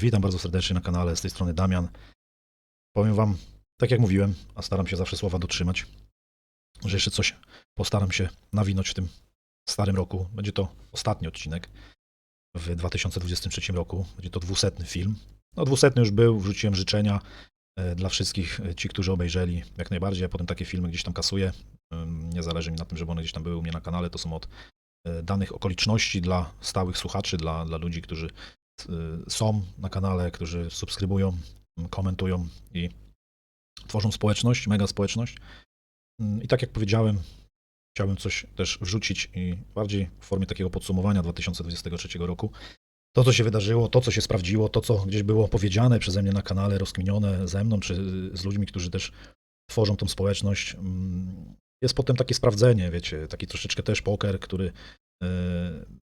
Witam bardzo serdecznie na kanale, z tej strony Damian. Powiem Wam, tak jak mówiłem, a staram się zawsze słowa dotrzymać, że jeszcze coś postaram się nawinąć w tym starym roku. Będzie to ostatni odcinek w 2023 roku. Będzie to dwusetny film. No dwusetny już był, wrzuciłem życzenia e, dla wszystkich e, ci, którzy obejrzeli jak najbardziej. Ja potem takie filmy gdzieś tam kasuję. Nie zależy mi na tym, żeby one gdzieś tam były u mnie na kanale. To są od e, danych okoliczności dla stałych słuchaczy, dla, dla ludzi, którzy są na kanale, którzy subskrybują, m, komentują i tworzą społeczność, mega społeczność. Mm, I tak jak powiedziałem, chciałbym coś też wrzucić i bardziej w formie takiego podsumowania 2023 roku. To, co się wydarzyło, to, co się sprawdziło, to, co gdzieś było powiedziane przeze mnie na kanale, rozkminione ze mną, czy z ludźmi, którzy też tworzą tą społeczność. mm, Jest potem takie sprawdzenie, wiecie, taki troszeczkę też poker, który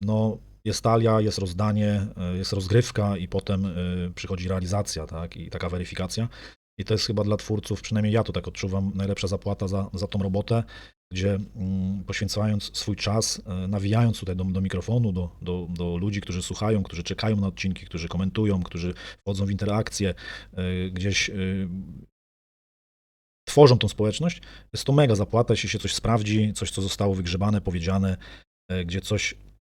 no, jest talia, jest rozdanie, e, jest rozgrywka i potem e, przychodzi realizacja, tak, i taka weryfikacja. I to jest chyba dla twórców, przynajmniej ja to tak odczuwam, najlepsza zapłata za, za tą robotę, gdzie mm, poświęcając swój czas, e, nawijając tutaj do, do mikrofonu, do, do, do ludzi, którzy słuchają, którzy czekają na odcinki, którzy komentują, którzy wchodzą w interakcje, e, gdzieś e, tworzą tą społeczność, jest to mega zapłata, jeśli się coś sprawdzi, coś, co zostało wygrzebane, powiedziane, e, gdzie coś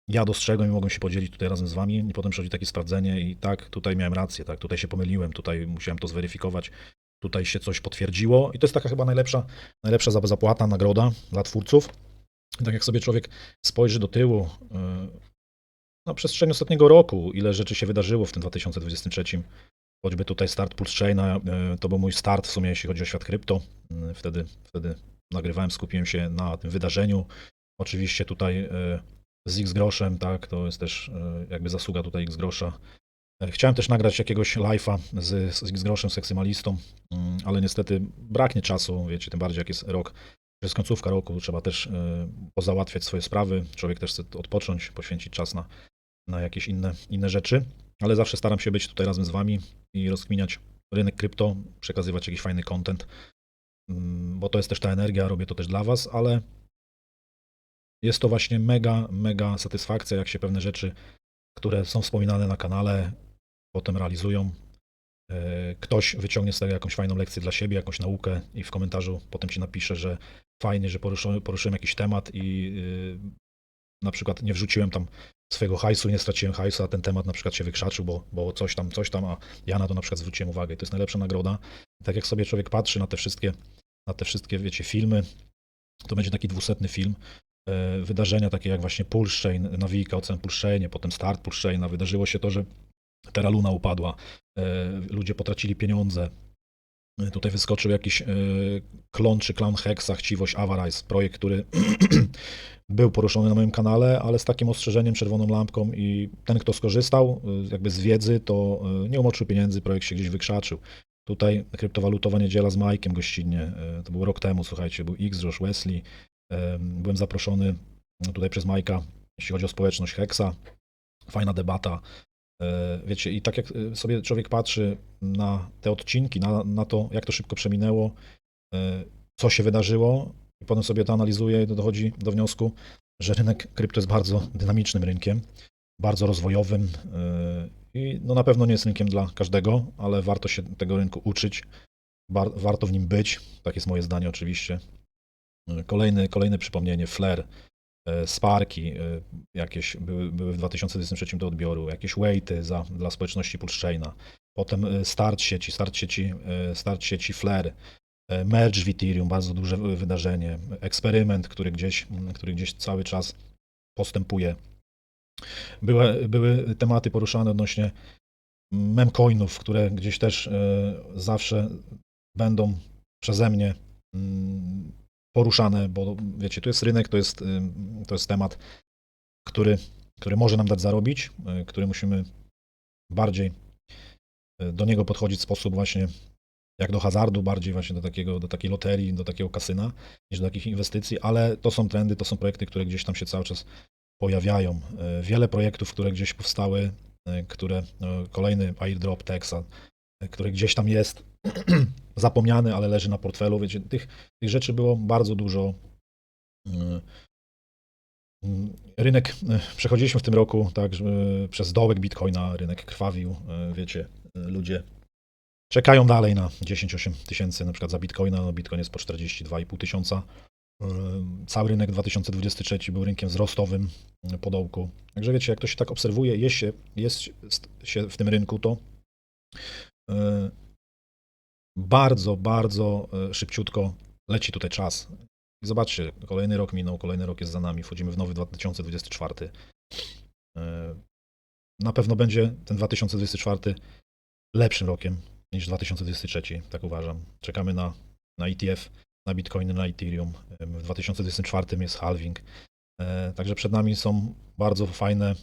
ja dostrzegłem i mogłem się podzielić tutaj razem z wami. I potem przychodzi takie sprawdzenie i tak, tutaj miałem rację, tak, tutaj się pomyliłem, tutaj musiałem to zweryfikować, tutaj się coś potwierdziło. I to jest taka chyba najlepsza, najlepsza za- zapłata, nagroda dla twórców. I tak jak sobie człowiek spojrzy do tyłu, yy, na przestrzeni ostatniego roku, ile rzeczy się wydarzyło w tym 2023, choćby tutaj start Pulse Chaina, yy, to był mój start w sumie, jeśli chodzi o świat krypto, wtedy, wtedy nagrywałem, skupiłem się na tym wydarzeniu, oczywiście tutaj yy, z X groszem, tak, to jest też e, jakby zasługa tutaj X grosza. E, Chciałem też nagrać jakiegoś live'a z, z X groszem, z eksymalistą, mm, ale niestety braknie czasu, wiecie, tym bardziej jak jest rok, jest końcówka roku, trzeba też e, pozałatwiać swoje sprawy, człowiek też chce odpocząć, poświęcić czas na, na jakieś inne, inne rzeczy, ale zawsze staram się być tutaj razem z wami i rozkminiać rynek krypto, przekazywać jakiś fajny content, mm, bo to jest też ta energia, robię to też dla was, ale jest to właśnie mega, mega satysfakcja, jak się pewne rzeczy, które są wspominane na kanale, potem realizują. E, Ktoś wyciągnie z tego jakąś fajną lekcję dla siebie, jakąś naukę i w komentarzu potem ci napisze, że fajnie, że poruszyłem, poruszyłem jakiś temat i yy, na przykład nie wrzuciłem tam swojego hajsu, nie straciłem hajsu, a ten temat na przykład się wykrzaczył, bo, bo coś tam, coś tam, a ja na to na przykład zwróciłem uwagę. I to jest najlepsza nagroda. Tak jak sobie człowiek patrzy na te wszystkie, na te wszystkie, wiecie, filmy, to będzie taki dwusetny film, wydarzenia takie jak właśnie nawika, ocen Pulse Chainie, potem start Pulse Chaina, wydarzyło się to, że Terra Luna upadła, e, ludzie potracili pieniądze, E, tutaj wyskoczył jakiś e, klon czy clown Hexa, chciwość Avarice, projekt, który był poruszony na moim kanale, ale z takim ostrzeżeniem, czerwoną lampką i ten, kto skorzystał e, jakby z wiedzy, to e, nie umoczył pieniędzy, projekt się gdzieś wykrzaczył. Tutaj kryptowalutowa niedziela z Majkiem gościnnie, e, to był rok temu, słuchajcie, był X, Josh Wesley, e, byłem zaproszony no, tutaj przez Majka, jeśli chodzi o społeczność Hexa, fajna debata, E, Wiecie, i tak jak e, sobie człowiek patrzy na te odcinki, na, na to, jak to szybko przeminęło, e, co się wydarzyło, i potem sobie to analizuje i dochodzi do wniosku, że rynek krypto jest bardzo dynamicznym rynkiem, bardzo rozwojowym i no na pewno nie jest rynkiem dla każdego, ale warto się tego rynku uczyć, warto w nim być, tak jest moje zdanie oczywiście. Kolejny, kolejne przypomnienie, Flare, Sparki e, jakieś były, były w 2023 do odbioru, jakieś weighty za, dla społeczności Pulsechaina, potem e, start sieci, start sieci, e, start sieci Flare, e, merge w Ethereum, bardzo duże wy- wydarzenie, eksperyment, który gdzieś, który gdzieś cały czas postępuje. Były, były tematy poruszane odnośnie memcoinów, które gdzieś też zawsze będą przeze mnie mm, poruszane, bo wiecie, tu jest rynek, to jest, to jest temat, który, który może nam dać zarobić, y, który musimy bardziej y, do niego podchodzić w sposób właśnie jak do hazardu, bardziej właśnie do, takiego, do takiej loterii, do takiego kasyna, niż do takich inwestycji, ale to są trendy, to są projekty, które gdzieś tam się cały czas pojawiają. Y, Wiele projektów, które gdzieś powstały, które, no, kolejny airdrop Texa, y, który gdzieś tam jest zapomniany, ale leży na portfelu. Wiecie, tych, tych rzeczy było bardzo dużo. Mm, Rynek, e, przechodziliśmy w tym roku tak, przez dołek Bitcoina, rynek krwawił, e, wiecie, e, ludzie czekają dalej na 10-8 tysięcy na przykład za Bitcoina, no Bitcoin jest po 42,5 tysiąca. Cały rynek 2023 był rynkiem wzrostowym po dołku. Także wiecie, jak to się tak obserwuje, jest się, jest się w tym rynku, to bardzo, bardzo e, szybciutko leci tutaj czas. I zobaczcie, kolejny rok minął, kolejny rok jest za nami, wchodzimy w nowy 2024. E, Na pewno będzie ten 2024 lepszym rokiem niż 2023, tak uważam. Czekamy na, na ETF, na Bitcoiny, na Ethereum. E, W 2024 jest halving. Także przed nami są bardzo fajne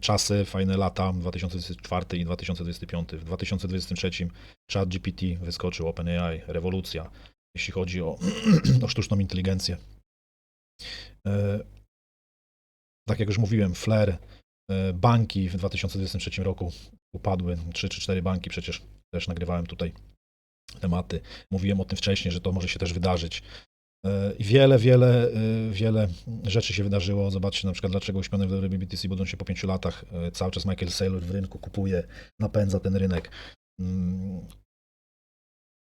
czasy, fajne lata 2024 i 2025. W 2023 ChatGPT wyskoczył, OpenAI, rewolucja, jeśli chodzi o, o sztuczną inteligencję. E, Tak jak już mówiłem, Flair, e, banki w 2023 roku upadły, 3 czy 4 banki przecież też nagrywałem tutaj tematy. Mówiłem o tym wcześniej, że to może się też wydarzyć. E, wiele, wiele, e, wiele rzeczy się wydarzyło. Zobaczcie na przykład, dlaczego uśpione walory BTC budzą się po 5 latach. E, Cały czas Michael Saylor w rynku kupuje, napędza ten rynek. Mm.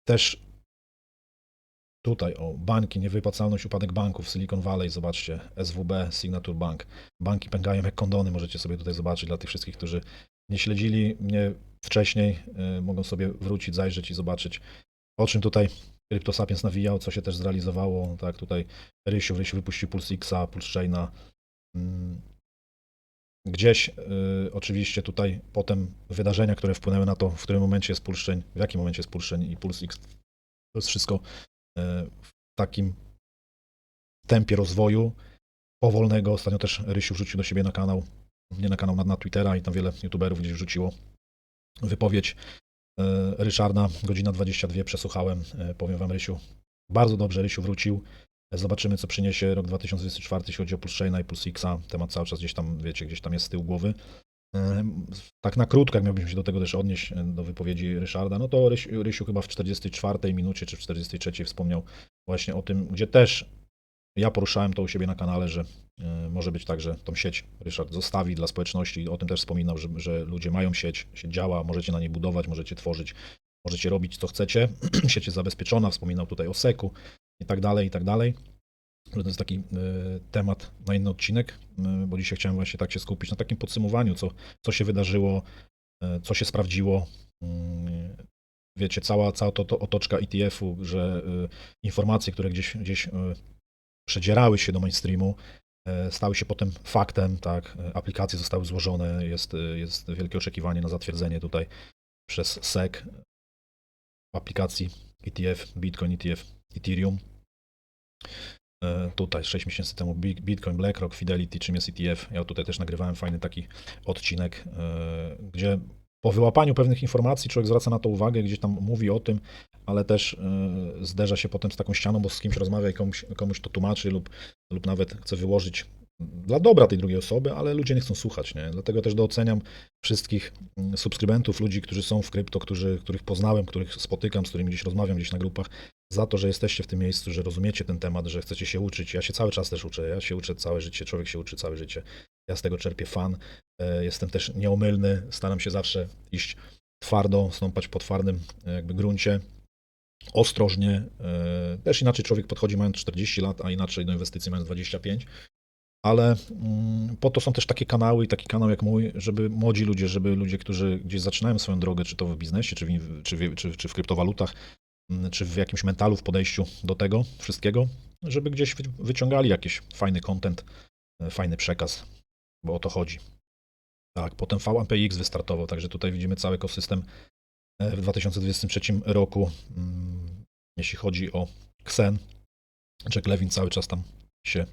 Też tutaj o banki, niewypłacalność, upadek banków, Silicon Valley, zobaczcie, SWB, Signature Bank. Banki pękają jak kondony, możecie sobie tutaj zobaczyć dla tych wszystkich, którzy nie śledzili mnie wcześniej, mogą sobie wrócić, zajrzeć i zobaczyć, o czym tutaj CryptoSapiens nawijał, co się też zrealizowało. Tak, tutaj Rysiu, Rysiu wypuścił Pulse Xa, Pulse Chaina. Mm. Gdzieś y, oczywiście tutaj potem wydarzenia, które wpłynęły na to, w którym momencie jest Pulse Chain, w jakim momencie jest Pulse Chain i Pulse X. To jest wszystko y, w takim tempie rozwoju powolnego. Ostatnio też Rysiu wrzucił do siebie na kanał, nie na kanał, na, na Twittera i tam wiele youtuberów gdzieś wrzuciło wypowiedź Ryszarda, godzina 22, przesłuchałem, E, powiem wam Rysiu, bardzo dobrze Rysiu wrócił, E, zobaczymy co przyniesie rok 2024, jeśli chodzi o Pulse Chaina i Pulse Xa, temat cały czas gdzieś tam, wiecie, gdzieś tam jest z tyłu głowy. E, Tak na krótko, jak miałbym się do tego też odnieść, e, do wypowiedzi Ryszarda, no to Rysiu, Rysiu chyba w 44 minucie czy w 43 wspomniał właśnie o tym, gdzie też ja poruszałem to u siebie na kanale, że e, może być tak, że tą sieć Ryszard zostawi dla społeczności. O tym też wspominał, że, że ludzie mają sieć, sieć działa, możecie na niej budować, możecie tworzyć, możecie robić co chcecie. sieć jest zabezpieczona, wspominał tutaj o seku i tak dalej, i tak dalej. To jest taki e, temat na inny odcinek, e, bo dzisiaj chciałem właśnie tak się skupić na takim podsumowaniu, co, co się wydarzyło, co się sprawdziło. Mm, Wiecie, cała, cała to, to otoczka ETF-u, że e, informacje, które gdzieś, gdzieś e, przedzierały się do mainstreamu, e, stały się potem faktem, tak, e, aplikacje zostały złożone, jest, e, jest wielkie oczekiwanie na zatwierdzenie tutaj przez SEC aplikacji ETF, Bitcoin ETF, Ethereum. Tutaj 6 miesięcy temu Bi- Bitcoin, BlackRock, Fidelity, czym jest ETF. Ja tutaj też nagrywałem fajny taki odcinek, gdzie po wyłapaniu pewnych informacji człowiek zwraca na to uwagę, gdzieś tam mówi o tym, ale też e, zderza się potem z taką ścianą, bo z kimś rozmawia i komuś, komuś to tłumaczy lub, lub nawet chce wyłożyć dla dobra tej drugiej osoby, ale ludzie nie chcą słuchać, nie? Dlatego też doceniam wszystkich mm, subskrybentów, ludzi, którzy są w krypto, którzy, których poznałem, których spotykam, z którymi gdzieś rozmawiam gdzieś na grupach, za to, że jesteście w tym miejscu, że rozumiecie ten temat, że chcecie się uczyć. Ja się cały czas też uczę, ja się uczę całe życie, człowiek się uczy całe życie. Ja z tego czerpię fan, e, jestem też nieomylny, staram się zawsze iść twardo, stąpać po twardym e, jakby gruncie, ostrożnie. e, Też inaczej człowiek podchodzi mając 40 lat, a inaczej do inwestycji mając 25. Ale mm, po to są też takie kanały i taki kanał jak mój, żeby młodzi ludzie, żeby ludzie, którzy gdzieś zaczynają swoją drogę, czy to w biznesie, czy w, czy czy, czy w kryptowalutach, mm, czy w jakimś mentalu, w podejściu do tego wszystkiego, żeby gdzieś wy- wyciągali jakiś fajny content, fajny przekaz, bo o to chodzi. Tak, potem VMPX wystartował, także tutaj widzimy cały ekosystem e, w 2023 roku, mm, jeśli chodzi o Xen. Jack Levin cały czas tam się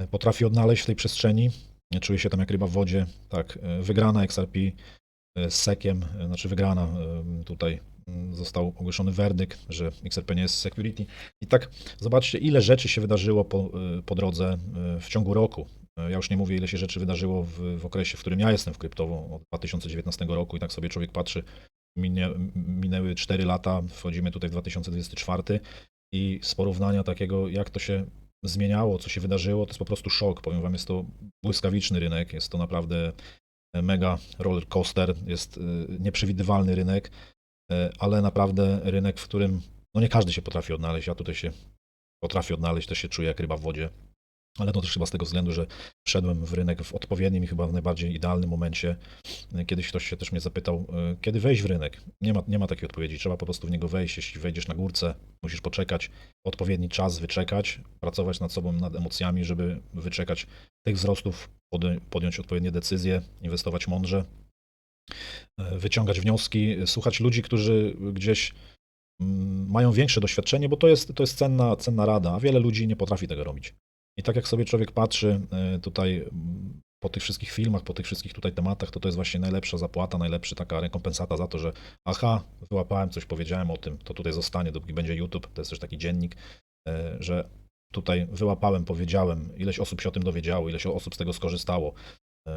e, potrafi odnaleźć w tej przestrzeni. Czuje się tam jak ryba w wodzie. Tak, e, wygrana XRP z sekiem, znaczy wygrana tutaj mm, został ogłoszony werdykt, że XRP nie jest security. I tak zobaczcie, ile rzeczy się wydarzyło po, po drodze w ciągu roku. E, Ja już nie mówię, ile się rzeczy wydarzyło w, w okresie, w którym ja jestem w kryptowo od 2019 roku i tak sobie człowiek patrzy, minie, minęły 4 lata, wchodzimy tutaj w 2024 i z porównania takiego, jak to się zmieniało, co się wydarzyło, to jest po prostu szok. Powiem wam, jest to błyskawiczny rynek, jest to naprawdę mega roller coaster, jest y, nieprzewidywalny rynek, ale naprawdę rynek, w którym no nie każdy się potrafi odnaleźć. Ja tutaj się potrafię odnaleźć, też się czuję jak ryba w wodzie. Ale to też chyba z tego względu, że wszedłem w rynek w odpowiednim i chyba w najbardziej idealnym momencie. Kiedyś ktoś się też mnie zapytał, y, kiedy wejść w rynek? Nie ma, nie ma takiej odpowiedzi. Trzeba po prostu w niego wejść. Jeśli wejdziesz na górce, musisz poczekać odpowiedni czas, wyczekać, pracować nad sobą, nad emocjami, żeby wyczekać tych wzrostów, podjąć, odpowiednie decyzje, inwestować mądrze, y, wyciągać wnioski, słuchać ludzi, którzy gdzieś mm, mają większe doświadczenie, bo to jest, to jest cenna, cenna rada, a wiele ludzi nie potrafi tego robić. I tak jak sobie człowiek patrzy y, tutaj po tych wszystkich filmach, po tych wszystkich tutaj tematach, to to jest właśnie najlepsza zapłata, najlepsza taka rekompensata za to, że aha, wyłapałem coś, powiedziałem o tym, to tutaj zostanie, dopóki będzie YouTube, to jest też taki dziennik, y, że tutaj wyłapałem, powiedziałem, ileś osób się o tym dowiedziało, ileś osób z tego skorzystało. Y,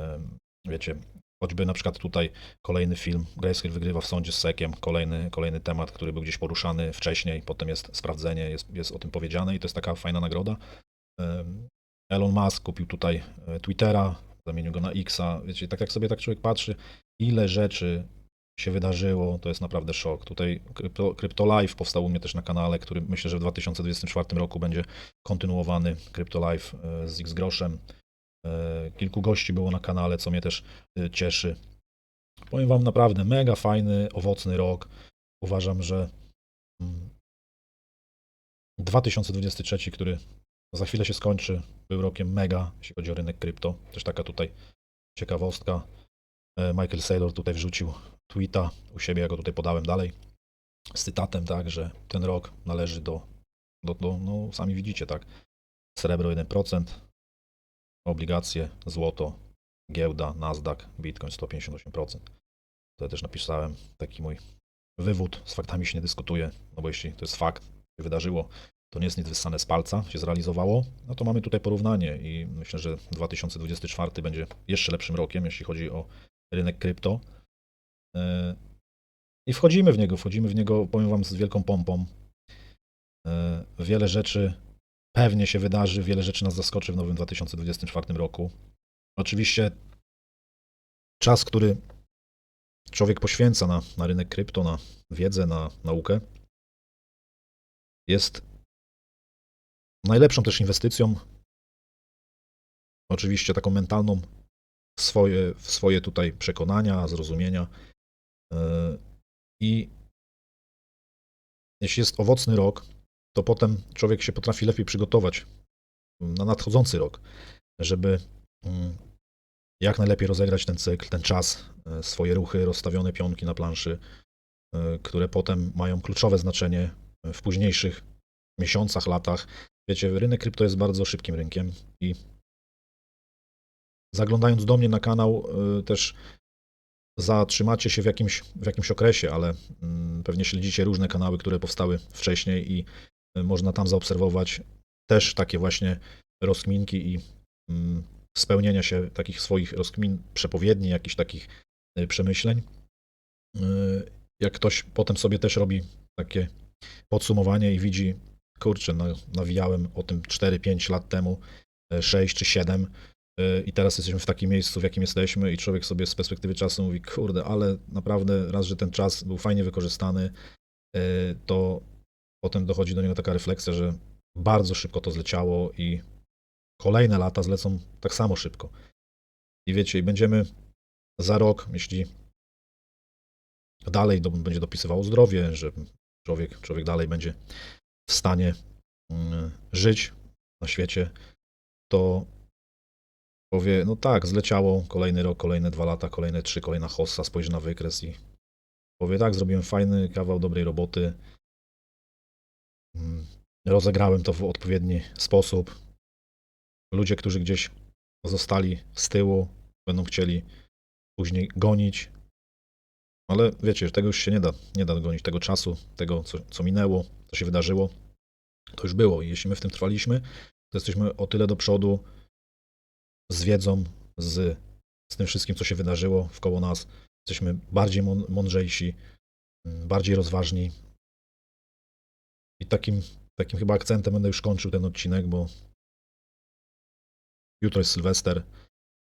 Wiecie, choćby na przykład tutaj kolejny film, Grayscale wygrywa w sądzie z Sekiem, kolejny, kolejny temat, który był gdzieś poruszany wcześniej, potem jest sprawdzenie, jest, jest o tym powiedziane i to jest taka fajna nagroda. Elon Musk kupił tutaj e, Twittera, zamienił go na Xa. Wiecie, tak jak sobie tak człowiek patrzy, ile rzeczy się wydarzyło, to jest naprawdę szok. Tutaj Crypto, Crypto Live powstał u mnie też na kanale, który myślę, że w 2024 roku będzie kontynuowany. Crypto Live e, z X groszem. E, Kilku gości było na kanale, co mnie też cieszy. Powiem Wam naprawdę mega fajny, owocny rok. Uważam, że mm, 2023, który za chwilę się skończy, był rokiem mega, jeśli chodzi o rynek krypto. Też taka tutaj ciekawostka. E, Michael Saylor tutaj wrzucił tweeta u siebie, ja go tutaj podałem dalej, z cytatem, tak, że ten rok należy do, do, do no sami widzicie, tak, srebro 1%, obligacje, złoto, giełda, Nasdaq, Bitcoin 158%. Tutaj też napisałem taki mój wywód, z faktami się nie dyskutuje, no bo jeśli to jest fakt, się wydarzyło, to nie jest nic wyssane z palca, się zrealizowało, no to mamy tutaj porównanie i myślę, że 2024 będzie jeszcze lepszym rokiem, jeśli chodzi o rynek krypto. E, I wchodzimy w niego, wchodzimy w niego, powiem Wam, z wielką pompą. E, Wiele rzeczy pewnie się wydarzy, wiele rzeczy nas zaskoczy w nowym 2024 roku. Oczywiście czas, który człowiek poświęca na, na rynek krypto, na wiedzę, na naukę, jest najlepszą też inwestycją. Oczywiście taką mentalną w swoje, w swoje tutaj przekonania, zrozumienia. Yy, I jeśli jest owocny rok, to potem człowiek się potrafi lepiej przygotować na nadchodzący rok, żeby mm, jak najlepiej rozegrać ten cykl, ten czas, yy, swoje ruchy, rozstawione pionki na planszy, yy, które potem mają kluczowe znaczenie w późniejszych miesiącach, latach. Wiecie, rynek krypto jest bardzo szybkim rynkiem i zaglądając do mnie na kanał y, też zatrzymacie się w jakimś, w jakimś okresie, ale mm, pewnie śledzicie różne kanały, które powstały wcześniej i y, można tam zaobserwować też takie właśnie rozkminki i mm, spełnienia się takich swoich rozkmin, przepowiedni, jakichś takich y, przemyśleń. Jak ktoś potem sobie też robi takie podsumowanie i widzi, kurczę, no, nawijałem o tym 4-5 lat temu, 6 czy 7 y, i teraz jesteśmy w takim miejscu, w jakim jesteśmy i człowiek sobie z perspektywy czasu mówi, kurde, ale naprawdę raz, że ten czas był fajnie wykorzystany, y, to potem dochodzi do niego taka refleksja, że bardzo szybko to zleciało i kolejne lata zlecą tak samo szybko. I wiecie, i będziemy za rok, jeśli dalej będzie dopisywało zdrowie, że człowiek, człowiek dalej będzie w stanie mm, żyć na świecie, to powie, no tak, zleciało kolejny rok, kolejne dwa lata, kolejne trzy, kolejna hossa, spojrzy na wykres i powie, tak, zrobiłem fajny kawał dobrej roboty, Mm, rozegrałem to w odpowiedni sposób. Ludzie, którzy gdzieś zostali z tyłu, będą chcieli później gonić, ale wiecie, tego już się nie da, nie da gonić tego czasu, tego, co, co minęło, co się wydarzyło, to już było. I jeśli my w tym trwaliśmy, to jesteśmy o tyle do przodu z wiedzą, z, z tym wszystkim, co się wydarzyło wkoło nas. Jesteśmy bardziej mą- mądrzejsi, mm, bardziej rozważni. I takim, takim chyba akcentem będę już kończył ten odcinek, bo Jutro jest Sylwester.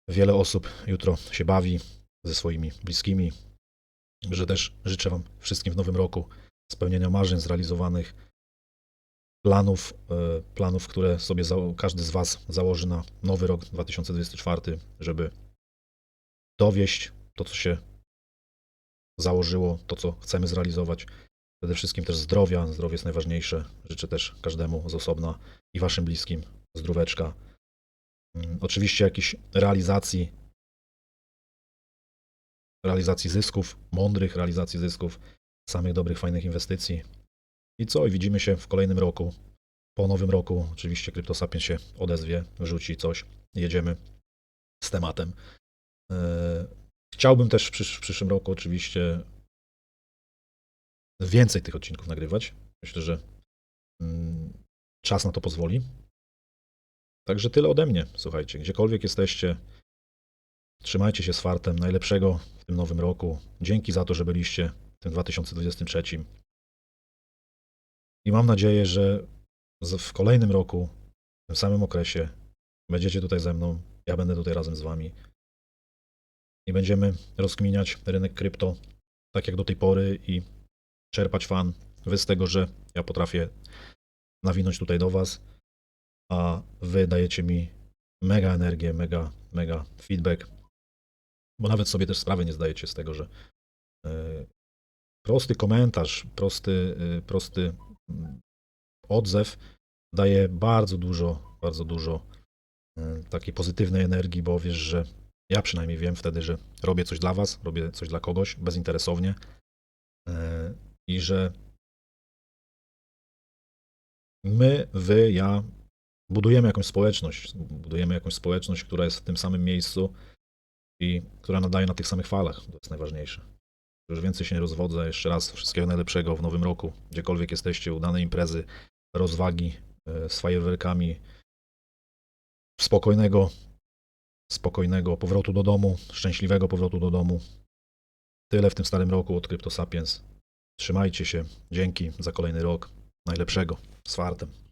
Wiele osób jutro się bawi ze swoimi bliskimi. Że też życzę Wam wszystkim w nowym roku spełnienia marzeń zrealizowanych, planów, e, planów, które sobie każdy z Was założy na nowy rok 2024, żeby dowieść to, co się założyło, to, co chcemy zrealizować. Przede wszystkim też zdrowia. Zdrowie jest najważniejsze. Życzę też każdemu z osobna i Waszym bliskim zdróweczka. Mm, Oczywiście jakichś realizacji, realizacji zysków, mądrych realizacji zysków, samych dobrych, fajnych inwestycji. I co? I widzimy się w kolejnym roku. Po nowym roku oczywiście CryptoSapiens się odezwie, wrzuci coś. Jedziemy z tematem. Eee, Chciałbym też w, przysz- w przyszłym roku oczywiście więcej tych odcinków nagrywać. Myślę, że mm, czas na to pozwoli. Także tyle ode mnie. Słuchajcie, gdziekolwiek jesteście, trzymajcie się z fartem. Najlepszego w tym nowym roku. Dzięki za to, że byliście w tym 2023. I mam nadzieję, że w kolejnym roku, w tym samym okresie, będziecie tutaj ze mną. Ja będę tutaj razem z wami. I będziemy rozkminiać rynek krypto tak jak do tej pory i czerpać fan wy z tego, że ja potrafię nawinąć tutaj do was, a wy dajecie mi mega energię, mega, mega feedback, bo nawet sobie też sprawy nie zdajecie z tego, że e, prosty komentarz, prosty, e, prosty mm, odzew daje bardzo dużo, bardzo dużo e, takiej pozytywnej energii, bo wiesz, że ja przynajmniej wiem wtedy, że robię coś dla was, robię coś dla kogoś bezinteresownie i że my, wy, ja budujemy jakąś społeczność, budujemy jakąś społeczność, która jest w tym samym miejscu i która nadaje na tych samych falach. To jest najważniejsze. Już więcej się nie rozwodzę. Jeszcze raz wszystkiego najlepszego w nowym roku. Gdziekolwiek jesteście, udane imprezy, rozwagi e, z fajerwerkami, spokojnego, spokojnego powrotu do domu, szczęśliwego powrotu do domu. Tyle w tym starym roku od CryptoSapiens. Trzymajcie się. Dzięki za kolejny rok. Najlepszego. Z fartem.